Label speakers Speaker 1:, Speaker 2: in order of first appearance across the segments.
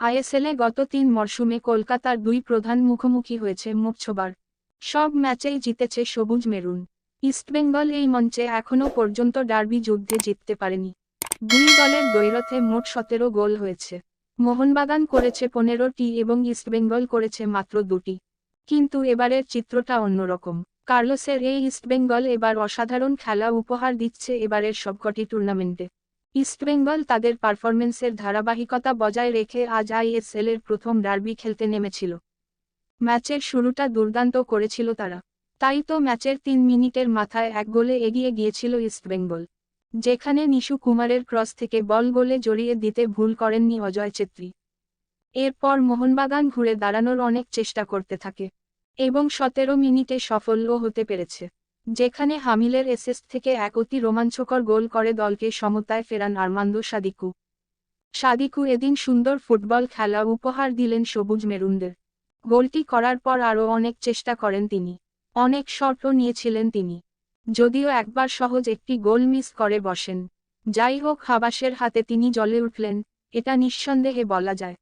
Speaker 1: আইএসএলে গত তিন মরশুমে কলকাতার দুই প্রধান মুখোমুখি হয়েছে মোট সব ম্যাচেই জিতেছে সবুজ মেরুন। ইস্টবেঙ্গল এই মঞ্চে এখনও পর্যন্ত ডার্বি যুদ্ধে জিততে পারেনি। দুই দলের দ্বৈরথে মোট সতেরো গোল হয়েছে। মোহনবাগান করেছে পনেরোটি এবং ইস্টবেঙ্গল করেছে মাত্র দুটি। কিন্তু এবারের চিত্রটা অন্যরকম। কার্লোসের এই ইস্টবেঙ্গল এবার অসাধারণ খেলা উপহার দিচ্ছে এবারের সবকটি টুর্নামেন্টে। ইস্টবেঙ্গল তাদের পারফরমেন্সের ধারাবাহিকতা বজায় রেখে আজ আইএসএল এর প্রথম ডার্বি খেলতে নেমেছিল। ম্যাচের শুরুটা দুর্দান্ত করেছিল তারা। তাই তো ম্যাচের তিন মিনিটের মাথায় এক গোলে এগিয়ে গিয়েছিল ইস্টবেঙ্গল যেখানে নিশু কুমারের ক্রস থেকে বল গোলে জড়িয়ে দিতে ভুল করেননি অজয় চেত্রী এরপর মোহনবাগান ঘুরে দাঁড়ানোর অনেক চেষ্টা করতে থাকে, এবং সতেরো মিনিটে সফলও হতে পেরেছে। যেখানে হামিলের এসেস থেকে এক অতি রোমাঞ্চকর গোল করে দলকে সমতায় ফেরান আর্মান্দো সাদিকু। সাদিকু এদিন সুন্দর ফুটবল খেলা উপহার দিলেন সবুজ মেরুনদের। গোলটি করার পর আরও অনেক চেষ্টা করেন তিনি। অনেক শটও নিয়েছিলেন তিনি। যদিও একবার সহজ একটি গোল মিস করে বসেন। যাই হোক, হাবাসের হাতে তিনি জ্বলে উঠলেন, এটা নিঃসন্দেহে বলা যায়।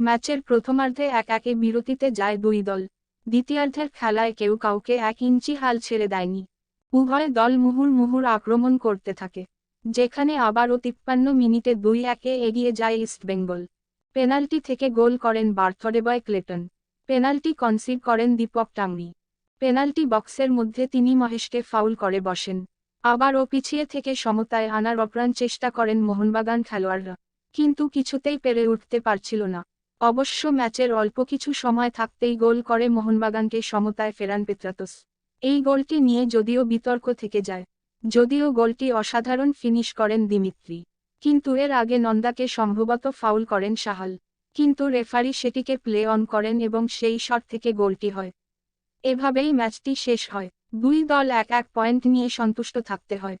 Speaker 1: ম্যাচের প্রথমার্ধে এক একে বিরতিতে যায় দুই দল। দ্বিতীয়ার্ধের খেলায় কেউ কাউকে এক ইঞ্চি হাল ছেড়ে দেয়নি। উভয় দল মুহুর মুহুর আক্রমণ করতে থাকে, যেখানে আবারও তিপ্পান্ন মিনিটে দুই একে এগিয়ে যায় ইস্টবেঙ্গল পেনাল্টি থেকে গোল করেন বার্থডেবয় ক্লেটন। পেনাল্টি কনসিভ করেন দীপক টাংরি। পেনাল্টি বক্সের মধ্যে তিনি মহেশকে ফাউল করে বসেন। আবারও পিছিয়ে থেকে সমতায় আনার অপ্রাণ চেষ্টা করেন মোহনবাগান খেলোয়াড়রা, কিন্তু কিছুতেই পেরে উঠতে পারছিল না। অবশ্য ম্যাচের অল্প কিছু সময় থাকতেই গোল করে মোহনবাগানকে সমতায় ফেরান পেত্রাতস এই গোলটি নিয়ে যদিও বিতর্ক থেকে যায়, যদিও গোলটি অসাধারণ ফিনিশ করেন দিমিত্রি। কিন্তু এর আগে নন্দাকে সম্ভবত ফাউল করেন সাহাল। কিন্তু রেফারি সেটিকে প্লে অন করেন এবং সেই শট থেকে গোলটি হয়। এভাবেই ম্যাচটি শেষ হয়। দুই দল এক এক পয়েন্ট নিয়ে সন্তুষ্ট থাকতে হয়।